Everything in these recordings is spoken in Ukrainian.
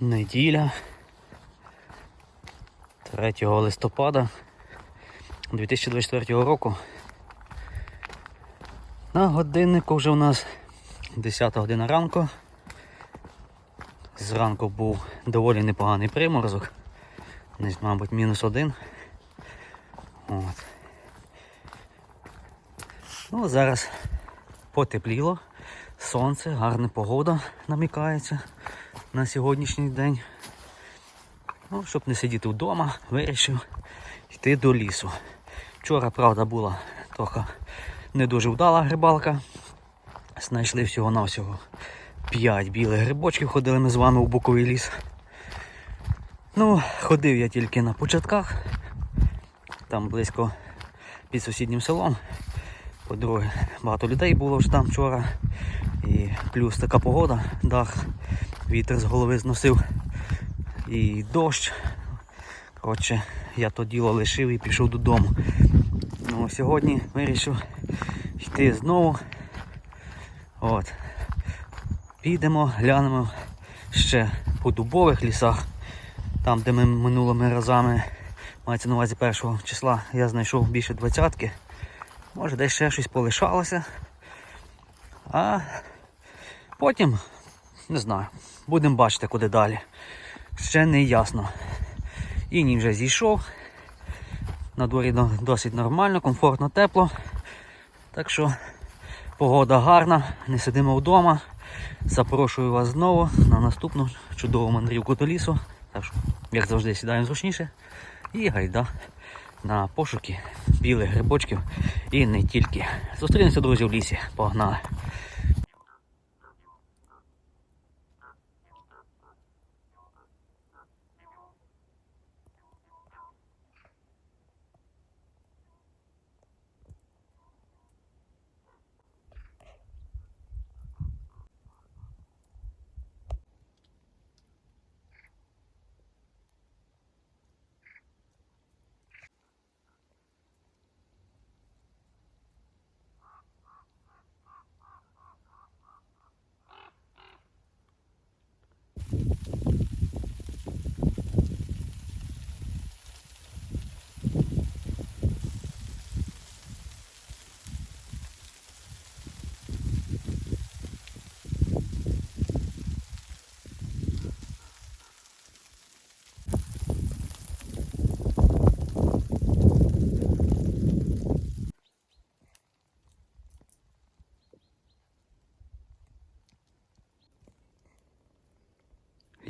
Неділя 3 листопада 2024 року. На годиннику вже у нас 10 година ранку. Зранку був доволі непоганий приморозок. Десь, мабуть, мінус один. От. Ну, зараз потепліло, сонце, гарна погода намікається на сьогоднішній день. Ну, щоб не сидіти вдома, вирішив йти до лісу. Вчора, правда, була трохи не дуже вдала грибалка. Знайшли всього-навсього 5 білих грибочків, ходили ми з вами у буковий ліс. Ну, ходив я тільки на початках, там близько під сусіднім селом. По-друге, багато людей було вже там вчора. І плюс така погода, дах, вітер з голови зносив і дощ. Коротше, я то діло лишив і пішов додому. Ну, сьогодні вирішив йти знову. От. Підемо, глянемо ще по дубових лісах. Там, де ми минулими разами, мається на увазі першого числа, я знайшов більше двадцятки. Може десь ще щось полишалося. А потім, не знаю, будемо бачити, куди далі. Ще не ясно. Іній вже зійшов. На дворі досить нормально, комфортно, тепло. Так що погода гарна, не сидимо вдома. Запрошую вас знову на наступну чудову мандрівку до лісу. Так що, як завжди, сідаємо зручніше. І гайда на пошуки білих грибочків і не тільки. Зустрінемося, друзі, в лісі. Погнали!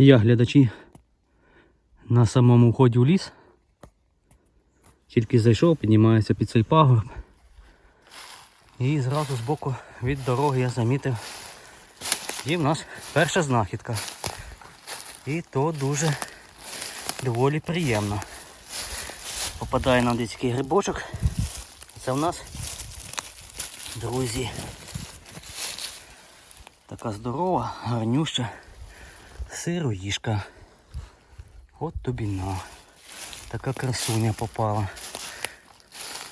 Я глядачі на самому вході в ліс. Тільки зайшов, піднімаюся під цей пагорб. І зразу з боку від дороги я замітив. І в нас перша знахідка. І то дуже доволі приємно. Попадає нам такий грибочок. Це в нас, друзі, така здорова, гарнюща сироїшка. От тобі на. Така красуня попала.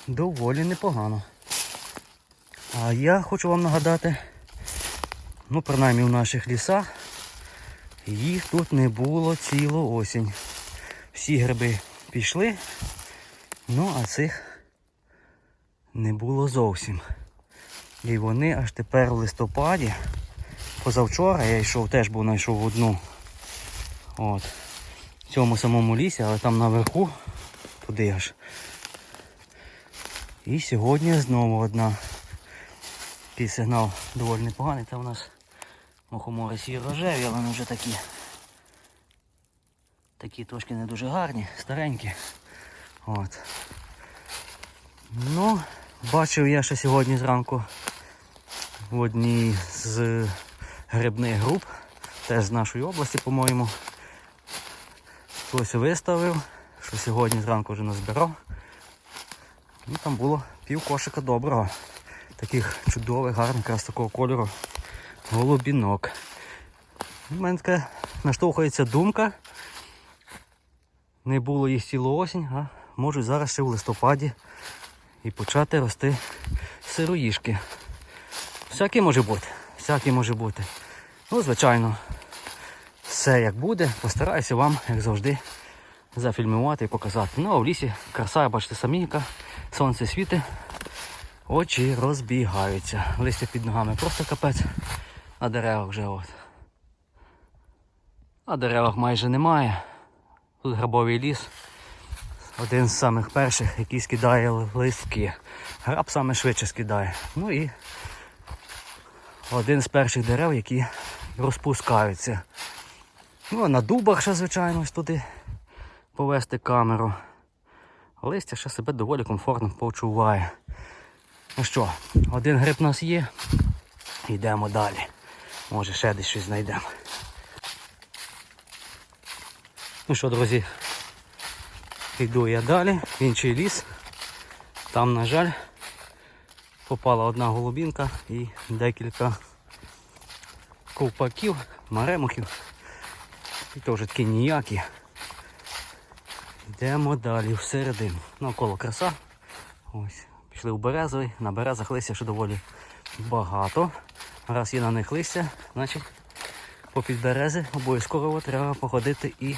Доволі непогано. А я хочу вам нагадати, ну принаймні в наших лісах їх тут не було цілу осінь. Всі гриби пішли, ну а цих не було зовсім. І вони аж тепер в листопаді. Позавчора я йшов, теж був знайшов одну. От. В цьому самому лісі, але там наверху, туди аж. І сьогодні знову одна. Такий сигнал доволі непоганий. Це у нас мухомори сіро-рожеві, але вони вже такі. Такі трошки не дуже гарні, старенькі. От. Ну, бачив я ще сьогодні зранку в одній з грибних груп, теж з нашої області, по-моєму. Хтось виставив, що сьогодні зранку вже назбирав. І там було пів кошика доброго. Таких чудових, гарних, якраз такого кольору голубінок. У мене така наштовхується думка. Не було їх цілу осінь, а можуть зараз ще в листопаді і почати рости сироїшки. Всяке може бути. Всяке може бути. Ну, звичайно, все як буде. Постараюся вам, як завжди, зафільмувати і показати. Ну а в лісі краса, бачите самі, яка сонце світить, очі розбігаються. Листя під ногами просто капець, а дерева вже от. А деревах майже немає. Тут грабовий ліс. Один з самих перших, який скидає листки. Граб саме швидше скидає. Ну і один з перших дерев, які розпускаються. Ну, а на дубах ще, звичайно, туди повести камеру. Листя ще себе доволі комфортно почуває. Ну що, один гриб у нас є. Йдемо далі. Може ще десь щось знайдемо. Ну що, друзі, йду я далі, в інший ліс. Там, на жаль, попала одна голубінка і декілька ковпаків, маремухів. І теж такі ніякі. Йдемо далі всередину. Навколо краса. Ось. Пішли в березовий. На березах листя ще доволі багато. Раз є на них листя, значить попід берези обов'язково треба походити і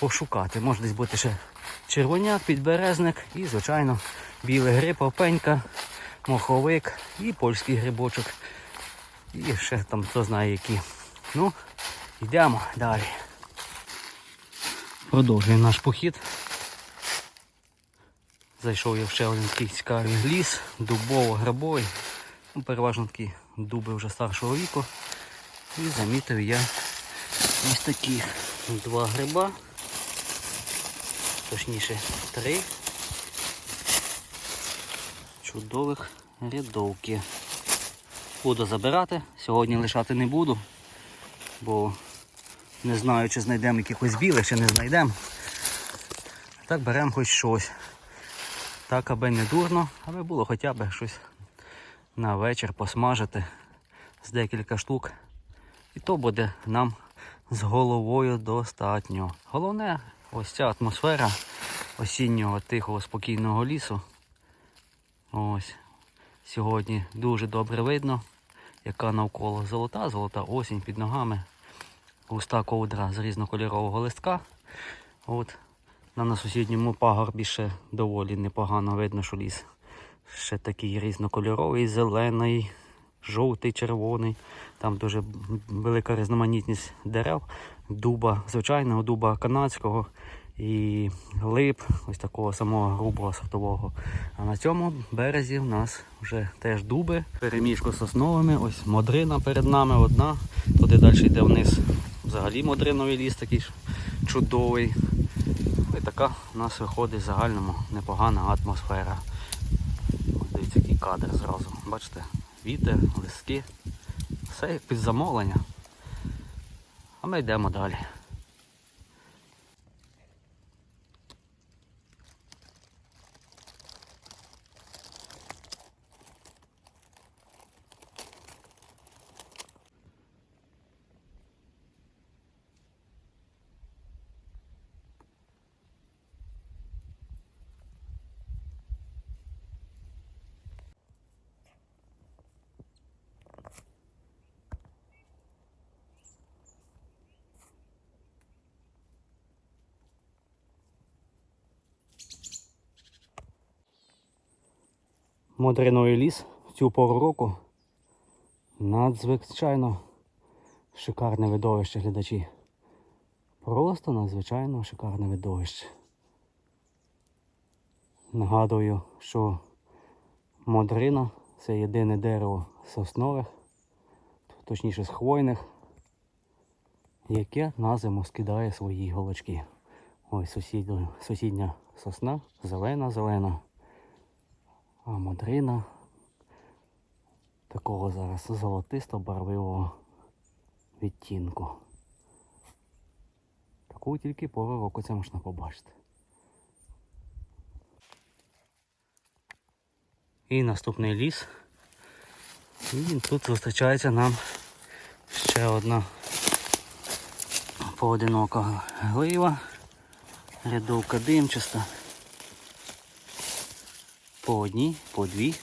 пошукати. Може десь бути ще червоняк, підберезник і, звичайно, білий гриб, опенька, моховик і польський грибочок. І ще там хто знає які. Ну, йдемо далі. Продовжуємо наш похід. Зайшов я в ще один такий цікавий ліс, дубово-грабовий. Ну, переважно такі дуби вже старшого віку. І замітив я ось такі два гриба. Точніше три чудових рядовки. Буду забирати, сьогодні лишати не буду, бо не знаю, чи знайдемо якихось білих, чи не знайдемо. Так беремо хоч щось. Так, аби не дурно, аби було хоча б щось на вечір посмажити з декілька штук. І то буде нам з головою достатньо. Головне, ось ця атмосфера осіннього тихого спокійного лісу. Ось. Сьогодні дуже добре видно, яка навколо золота, золота осінь під ногами. Густа ковдра з різнокольорового листка. От. На, сусідньому пагорбі ще доволі непогано видно, що ліс ще такий різнокольоровий, зелений, жовтий, червоний. Там дуже велика різноманітність дерев, дуба, звичайного дуба канадського і лип, ось такого самого грубого сортового. А на цьому березі в нас вже теж дуби, переміжку з сосновими, ось модрина перед нами одна. Туди далі йде вниз взагалі модриновий ліс такий чудовий. І така у нас виходить в загальному непогана атмосфера. Дивіться, який кадр зразу. Бачите, вітер, листки. Все як під замовлення. А ми йдемо далі. Модриновий ліс в цю пору року надзвичайно шикарне видовище глядачі. Просто надзвичайно шикарне видовище. Нагадую, що модрина це єдине дерево соснових, точніше з хвойних, яке на зиму скидає свої голочки. Ось сусідня, сосна, зелена-зелена. А модрина такого зараз золотисто-барвивого відтінку. Таку тільки пору року це можна побачити. І наступний ліс. І тут зустрічається нам ще одна поодинока глива, рядовка димчаста. По одній, по дві.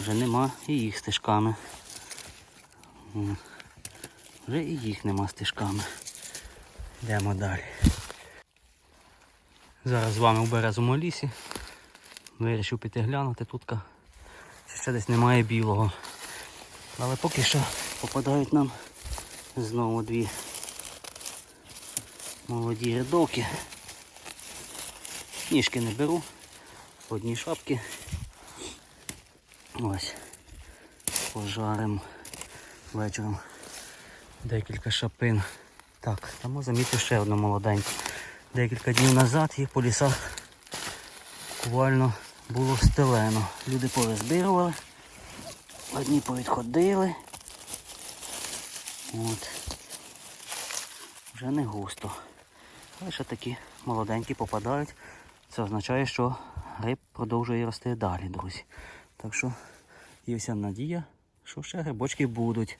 Вже нема і їх стежками. Вже і їх нема стежками. Йдемо далі. Зараз з вами в березовому лісі. Вирішив піти глянути тут. Ще десь немає білого. Але поки що попадають нам знову дві молоді рядовки. Ніжки не беру, одні шапки. Ось. Пожаримо вечором декілька шапин. Так, тому замітив ще одну молоденьку. Декілька днів назад їх по лісах буквально було стелено. Люди повизбирували, одні повідходили. От. Вже не густо. Ще такі молоденькі попадають. Це означає, що гриб продовжує рости далі, друзі. Так що є вся надія, що ще грибочки будуть.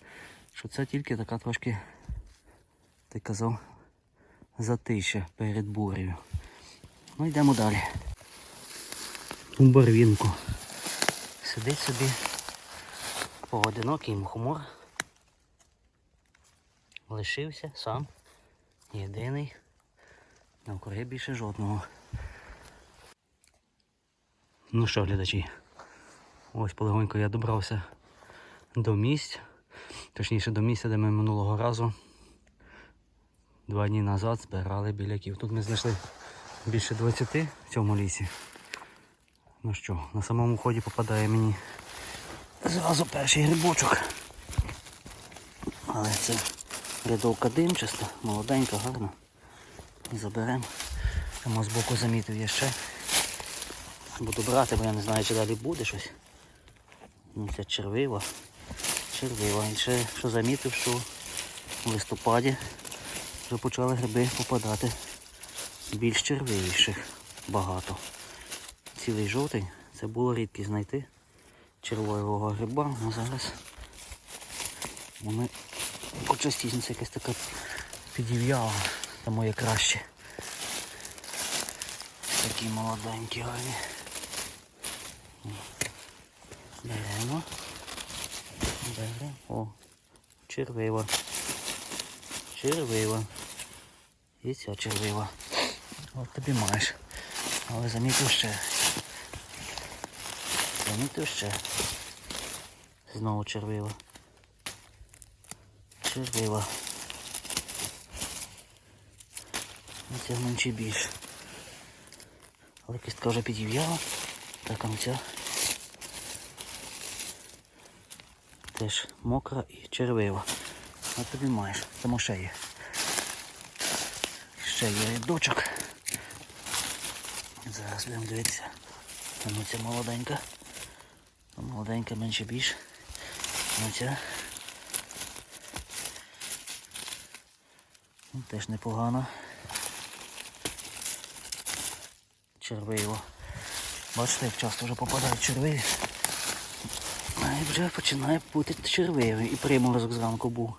Що це тільки така трошки, ти казав, затища перед бурею. Ну йдемо далі. У. Сидить собі поодинокий мухомор. Лишився сам. Єдиний. Навкруги більше жодного. Ну що, глядачі, ось полегонько я добрався до місць. Точніше до місця, де ми минулого разу два дні назад збирали біляків. Тут ми знайшли більше 20 в цьому лісі. Ну що, на самому ході попадає мені зразу перший грибочок. Але це рядовка димчаста, молоденька, гарна. Заберемо. Тому збоку замітив я ще. Буду брати, бо я не знаю, чи далі буде щось. Ну, це червива. Червива. І ще що замітив, що в листопаді вже почали гриби попадати більш червивіших багато. Цілий жовтий, це було рідкість знайти червивого гриба, а зараз вони почастісниця якась така підів'яла, тому є краще. Такі молоденькі гарні. Беремо. Беремо. О, червива. Червива. І ця червива. От тобі маєш. Але замітив ще. Замітив ще. Знову червива. Червива. І ця менше більше. Але кістка вже підів'яла. Так, а ця теж мокра і червива. А тобі маєш, тому ще є. Ще є рядочок. Зараз будемо дивитися. Там ця молоденька. Молоденька менше більш. А ця. Ну, Теж непогано. Червиво. Бачите, як часто вже попадають червиві. І вже починає бути червивий. І приморозок зранку був.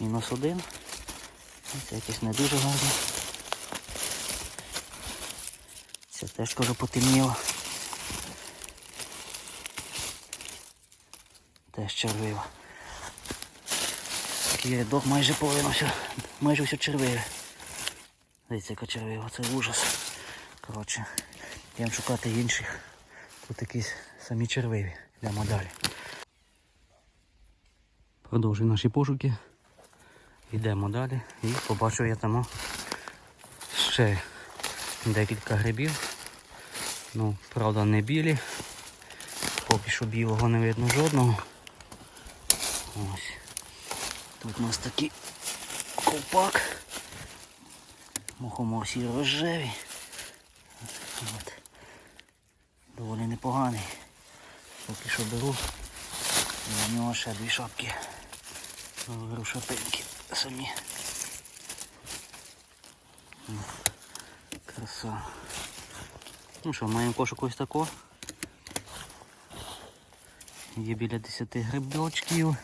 Мінус один. І Це якесь не дуже гарно. Це теж кажу потемніло. Теж червиво. Такий рядок майже половина все, майже все червиве. Дивіться, яка червива, це ужас. Коротше, йдемо шукати інших. Тут якісь самі червиві. Йдемо далі. Продовжую наші пошуки. Йдемо далі і побачу я там ще декілька грибів. Ну, правда, не білі. Поки що білого не видно жодного. Ось. Тут у нас такий ковпак. Мухомор сіро рожевий. От. Доволі непоганий. Поки що беру. І на нього ще дві шапки. Беру шапинки самі. Краса. Ну що, маємо кошик ось тако. Є біля 10 грибочків.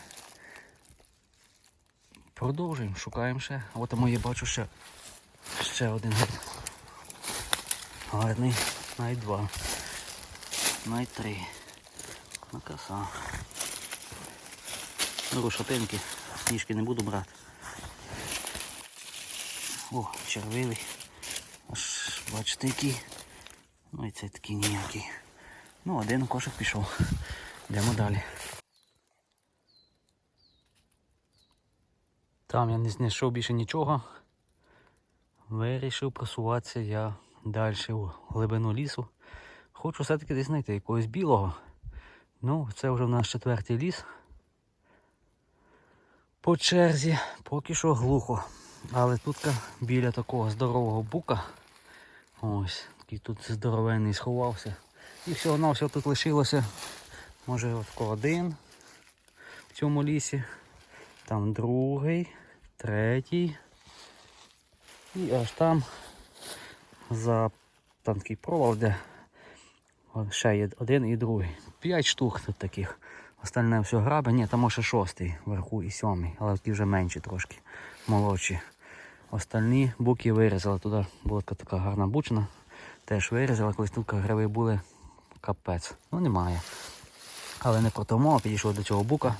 Продовжуємо, шукаємо ще. А от я бачу ще, ще один гриб. Гарний, навіть два. Навіть три. Ну краса. Беру шапинки, ніжки не буду брати. О, червивий. Аж бачите який. Ну і цей такий ніякий. Ну, один кошик пішов. Йдемо далі. Там я не знайшов більше нічого. Вирішив просуватися я далі у глибину лісу. Хочу все-таки десь знайти якогось білого. Ну, це вже в нас четвертий ліс. По черзі поки що глухо. Але тут біля такого здорового бука. Ось, такий тут здоровенний сховався. І всього на всього тут лишилося. Може от один в цьому лісі. Там другий, третій. І аж там за там такий провал, де ще є один і другий. П'ять штук тут таких. Остальне все грабе. Ні, там може шостий вверху і сьомий, але ті вже менші трошки, молодші. Остальні буки вирізали. Туди була така- гарна бучина. Теж вирізали, колись тут гриби були капець. Ну немає. Але не про тому, а підійшов до цього бука.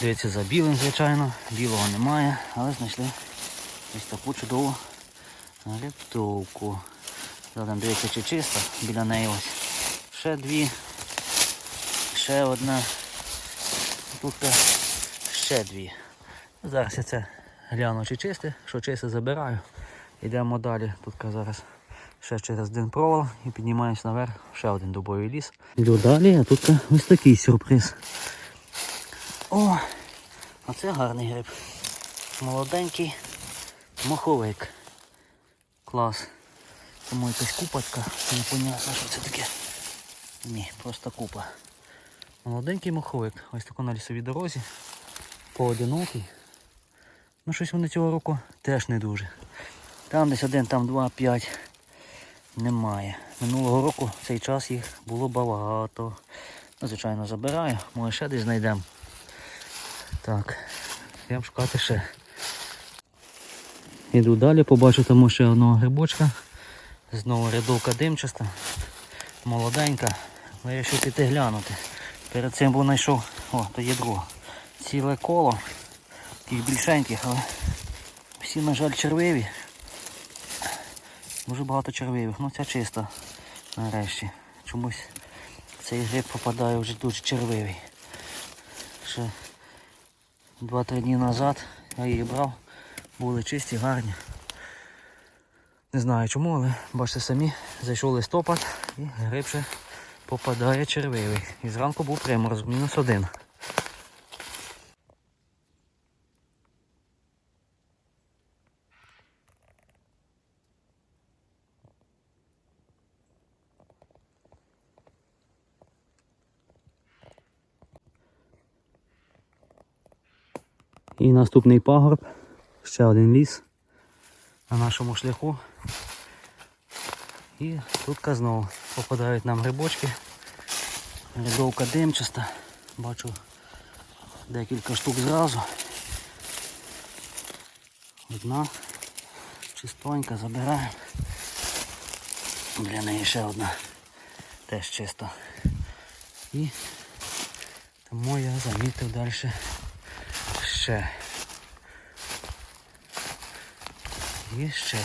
Дивіться за білим, звичайно. Білого немає, але знайшли ось таку чудову рятовку. Зараз дивіться, чи чисто біля неї ось. Ще дві. Ще одна. Тут ще дві. Зараз я це гляну, чи чисте. Що чисте, забираю. Йдемо далі. Тут зараз ще через один провал і піднімаємось наверх. Ще один дубовий ліс. Йду далі, а тут ось такий сюрприз. О! А це гарний гриб. Молоденький моховик. Клас. Тому якась купатка. Непонятно, що це таке. Ні, просто купа. Молоденький моховик. Ось тако на лісовій дорозі. Поодинокий. Ну щось вони цього року теж не дуже. Там десь один, там два, п'ять. Немає. Минулого року в цей час їх було багато. Ну, звичайно, забираю, може ще десь знайдемо. Так, йдемо шукати ще. Іду далі, побачу там ще одного грибочка. Знову рядовка димчаста, молоденька. Вирішив піти глянути. Перед цим був знайшов, о, то є. Ціле коло, таких більшеньких, але всі, на жаль, червиві. Дуже багато червивих, ну ця чиста нарешті. Чомусь цей гриб попадає вже дуже червивий. Ще 2-3 дні назад я її брав, були чисті, гарні. Не знаю чому, але бачите самі, зайшов листопад і гриб ще попадає червивий. І зранку був примороз, мінус один. І наступний пагорб, ще один ліс на нашому шляху. І тут знову попадають нам грибочки. Рядовка димчаста. Бачу декілька штук зразу. Одна чистонька, забираємо. Для неї ще одна. Теж чисто. І тому я замітив далі ще. І ще.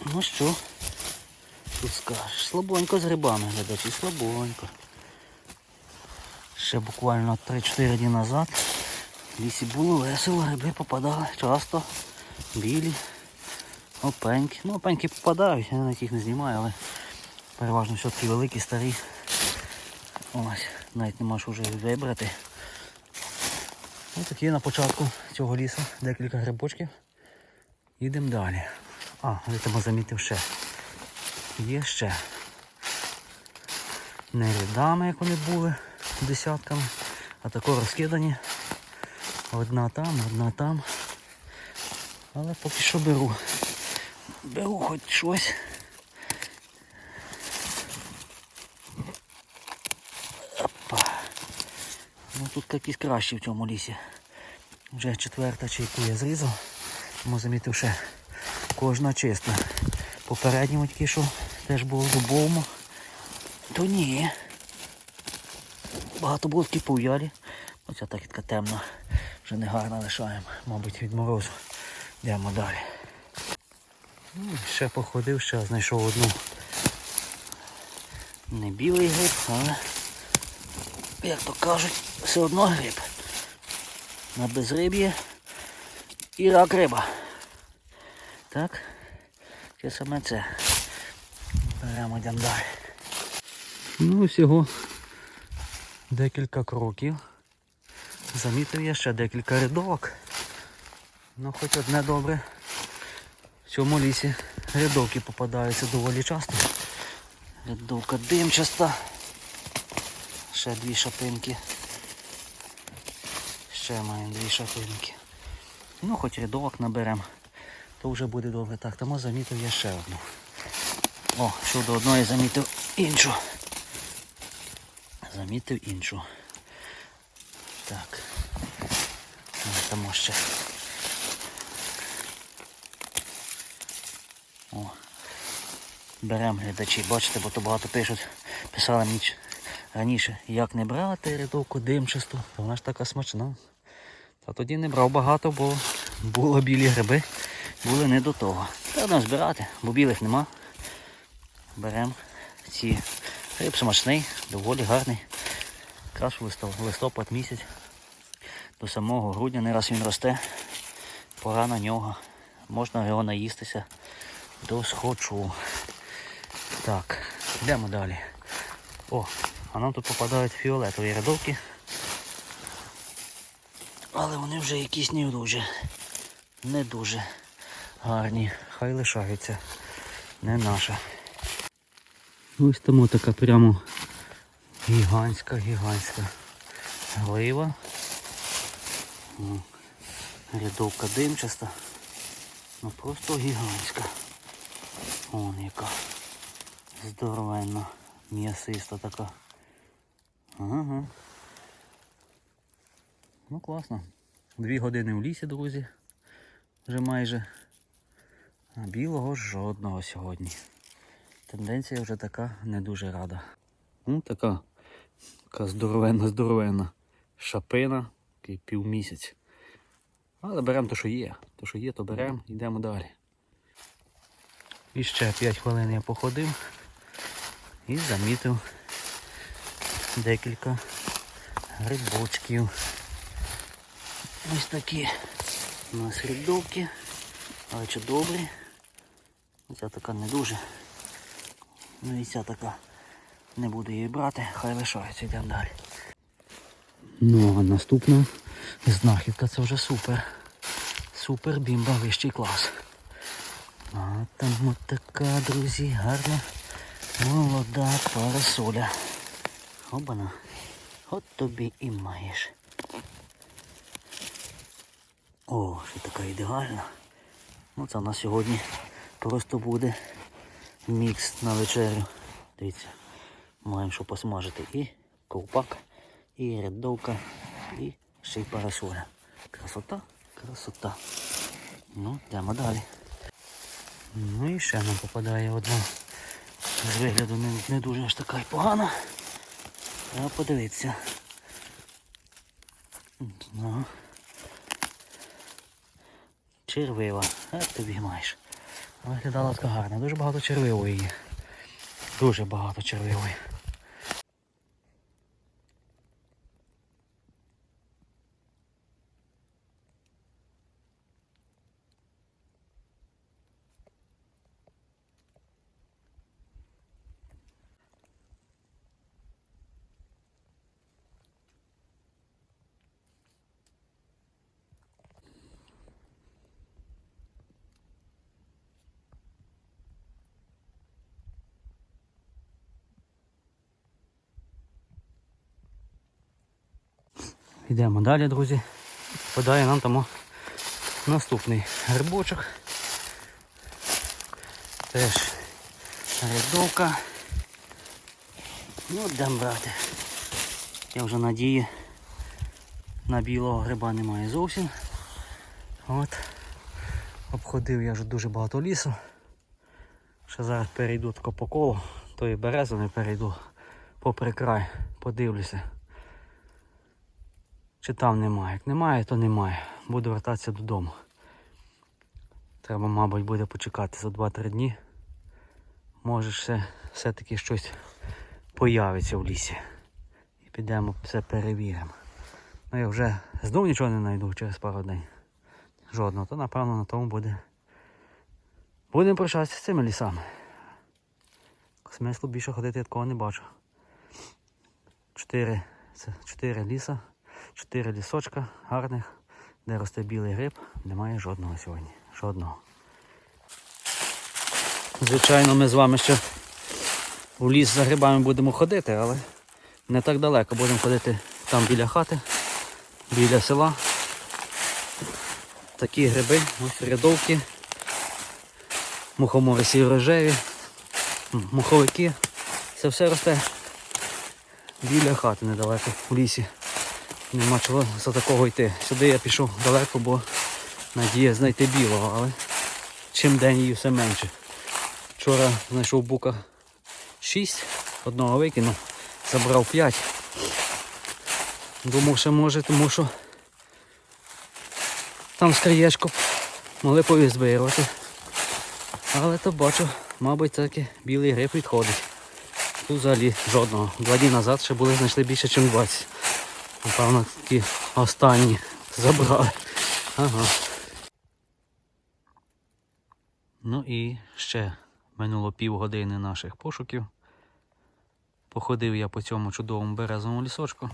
Ну що, тут скажеш? Слабонько з грибами, глядачі, слабонько. Ще буквально 3-4 дні назад в лісі було весело, гриби попадали часто, білі, опеньки. Ну, опеньки попадають, я на яких не знімаю, але переважно все-таки великі, старі. Ось, навіть не можеш вже вибрати. Ось такі на початку цього лісу декілька грибочків. Їдемо далі. А, я замітив ще. Є ще. Не рядами, як вони були, десятками, а тако розкидані. Одна там, одна там. Але поки що беру. Беру хоч щось. Опа. Ну тут якісь кращі в цьому лісі. Вже четверта чайку я зрізав. Тому замітив ще кожна чиста. Попередньому тільки що теж було в дубовому. То ні. Багато було такі пов'ялі. Оця так така темна. Вже не гарна лишаємо, мабуть, від морозу. Йдемо далі. Ну, ще походив, ще знайшов одну. Не білий гриб, але, як то кажуть, все одно гриб. На безриб'ї і рак риба. Так? Це саме це. Беремо йдемо далі. Ну, всього декілька кроків. Замітив я ще декілька рядовок. Ну хоч одне добре. В цьому лісі рядовки попадаються доволі часто. Рядовка димчаста. Ще дві шапинки. Ще маємо дві шапинки. Ну хоч рядовок наберемо, то вже буде добре. Так, тому замітив я ще одну. О, щодо одної замітив іншу. Замітив іншу. Так. Ось Там ще. О. Беремо глядачі, бачите, бо то багато пишуть, писали мені раніше, як не брати рядовку димчасту, то вона ж така смачна. Та тоді не брав багато, бо було білі гриби, були не до того. Треба збирати, бо білих нема. Беремо ці гриб смачний, доволі гарний. Якраз листопад місяць. До самого грудня не раз він росте. Пора на нього. Можна його наїстися до схочу. Так, йдемо далі. О, а нам тут попадають фіолетові рядовки. Але вони вже якісь не дуже. Не дуже гарні. Хай лишаються. Не наша. Ось тому така прямо гігантська, гігантська глива. Рядовка димчаста. Ну просто гігантська. Вон яка. Здоровенна, м'ясиста така. Ага. Ну класно. Дві години в лісі, друзі. Вже майже. А білого жодного сьогодні. Тенденція вже така не дуже рада. Ну така, така здоровенна, здоровенна шапина, такий півмісяць. Але беремо те, що є. То, що є, то беремо, йдемо далі. І ще 5 хвилин я походив і замітив декілька грибочків. Ось такі у нас рядовки, але чи добрі. Ця така не дуже. Ну і ця така не буду її брати, хай лишається, йдемо далі. Ну а наступна знахідка це вже супер. Супер бімба вищий клас. А там от така, друзі, гарна молода парасоля. Обана. От тобі і маєш. О, що така ідеальна. Ну це на сьогодні просто буде мікс на вечерю. Дивіться, маємо що посмажити і ковпак, і рядовка, і ще й парасоля. Красота, красота. Ну, йдемо далі. Ну і ще нам попадає одна. З вигляду не, не дуже аж така й погана. Треба подивитися. Ну. Червива. Як тобі маєш? Виглядала така гарна. Дуже багато червивої її. Дуже багато червивої. Йдемо далі, друзі. Подає нам тому наступний грибочок. Теж рядовка. Ну, йдемо брати. Я вже надії на білого гриба немає зовсім. От. Обходив я вже дуже багато лісу. Ще зараз перейду тако по колу, тої берези не перейду попри край, подивлюся. Чи там немає. Як немає, то немає. Буду вертатися додому. Треба, мабуть, буде почекати за 2-3 дні. Може все, все-таки щось появиться в лісі. І підемо все перевіримо. Ну я вже знов нічого не знайду через пару днів. Жодного, то напевно на тому буде. Будемо прощатися з цими лісами. Смислу більше ходити я такого не бачу. Чотири, це чотири ліса, чотири лісочка гарних, де росте білий гриб, немає жодного сьогодні. Жодного. Звичайно, ми з вами ще у ліс за грибами будемо ходити, але не так далеко. Будемо ходити там біля хати, біля села. Такі гриби, ось рядовки, мухомори сірожеві, муховики. Це все росте біля хати недалеко в лісі. Нема чого за такого йти. Сюди я пішов далеко, бо надія знайти білого, але чим день її все менше. Вчора знайшов бука 6, одного викинув, забрав 5. Думав, що може, тому що там з краєчку могли повізбирувати. Але то бачу, мабуть, таки білий гриб відходить. Тут взагалі жодного. Два дні назад ще були знайшли більше, ніж 20. Напевно, ті останні забрали. Ага. Ну і ще минуло півгодини наших пошуків. Походив я по цьому чудовому березовому лісочку.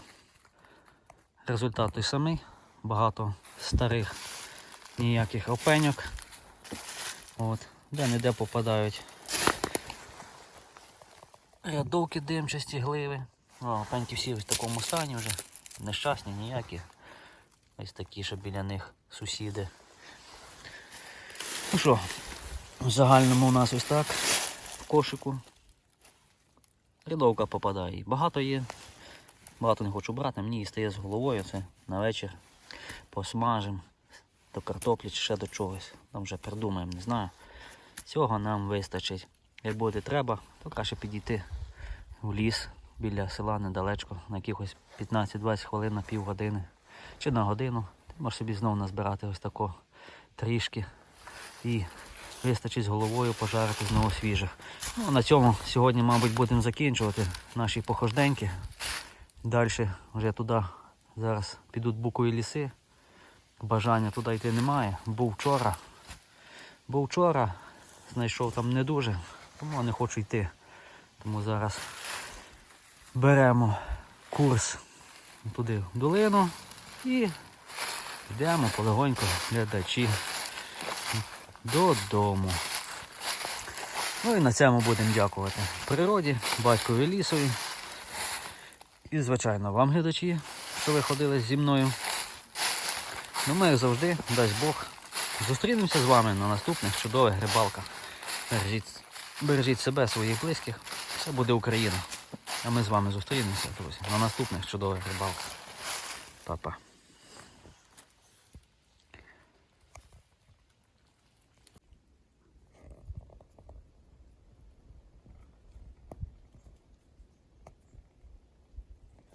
Результат той самий. Багато старих ніяких опеньок. От. Де-не-де попадають рядовки димчасті, гливи. О, опеньки всі в такому стані вже. Нещасні ніякі. Ось такі, що біля них сусіди. Ну що, в загальному у нас ось так в кошику. Рядовка попадає. Багато є. Багато не хочу брати, мені стає з головою це на вечір. Посмажем до картоплі чи ще до чогось. Там вже придумаємо, не знаю. Цього нам вистачить. Як буде треба, то краще підійти в ліс біля села недалечко, на якихось 15-20 хвилин на півгодини чи на годину. Ти можеш собі знову назбирати ось тако трішки і вистачить з головою пожарити знову свіжих. Ну, на цьому сьогодні, мабуть, будемо закінчувати наші похожденьки. Далі вже туди зараз підуть букові ліси. Бажання туди йти немає. Був вчора. Був вчора, знайшов там не дуже, тому не хочу йти. Тому зараз беремо курс туди в долину і йдемо полегонько глядачі додому. Ну і на цьому будемо дякувати природі, батькові лісові. І, звичайно, вам, глядачі, що ви ходили зі мною. Ну, ми, завжди, дасть Бог. Зустрінемося з вами на наступних чудових рибалках. Бережіть, бережіть себе, своїх близьких. Все буде Україна. А ми з вами зустрінемося, друзі, на наступних чудових рибалках. Па-па.